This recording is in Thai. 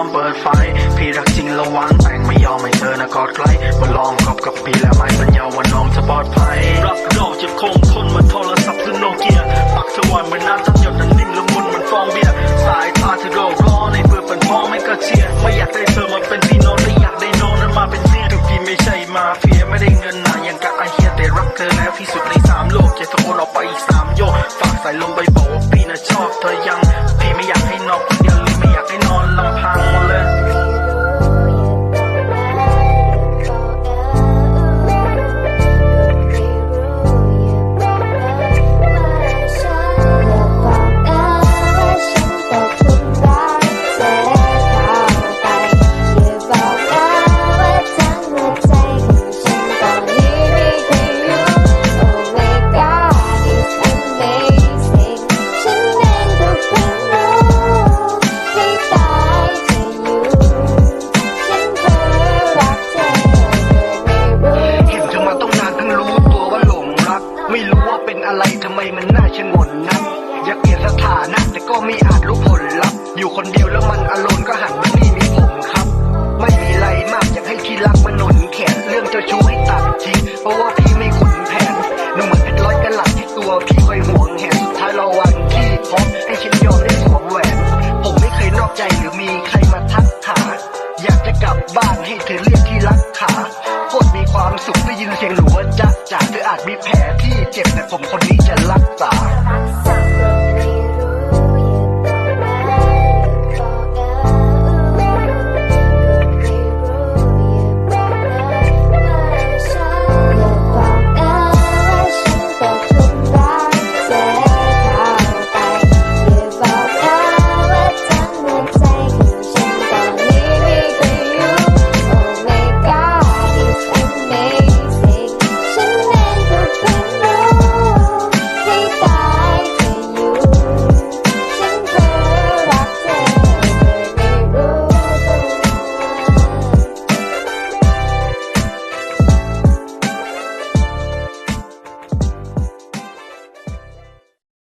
อมเปิดไฟ พี่รักจริงระวังแต่งไม่ยอมให้เธอนะกอดใกล้มาลองกอบกับพี่แล้วไม่สัญญาว่าน้องจะปลอดภัย รักดอกจะคงทนเหมือนโทรศัพท์ที่โนเกีย ปักสว่าเหมือนน้ำตั้งหยดนั้นนิ่มละมุนเหมือนฟองเบียร์ สายตาเธอรครอในเพื่อเป็นพ่อไม่กระเชียไม่อยากได้เธอมาเป็นพี่น้องแต่อยากได้น้องนั้นมาเป็นเมียทุกทีไม่ใช่มาเฟียไม่ได้เงินหนาอย่างกับไอเฮียแต่รักเธอแล้วที่สุดในสามโลกใจสะโอนออกไปอีกสามโยกฝากสายลมไปบอกว่าพี่นะชอบเธอยัง พี่ไม่อยากให้นอนคนเดียวเลยไม่อยากให้นอนลำำไมมันน่าชงนนักอยากเปลี่ยนสถานะ แต่ก็ไม่อาจรู้ผลลัพธ์อยู่คนเดียวแล้วมันอารมณ์ก็หันมานี่มีผมครับ ไม่มีไรมากอยากให้ที่รักมันหนุนแขนเรื่องเจ้าชู้ให้ตัดทิ้งเพราะว่าพี่ไม่ขุนแผนหนูเหมือนเพชรร้อยกะลัดที่ตัวพี่คอยห่วงแหนสุดท้ายรอวันที่พบให้ฉันยอมได้สวมแหวนผมไม่เคยนอกใจหรือมีใครมาทักหาอยากจะกลับบ้านให้เธอเรียกที่รักขาโคตรมีความสุขได้ยินเสียงหนูว่าจ๊ะจ๋าเธออาจมีแผลที่เจ็บแต่ผมคน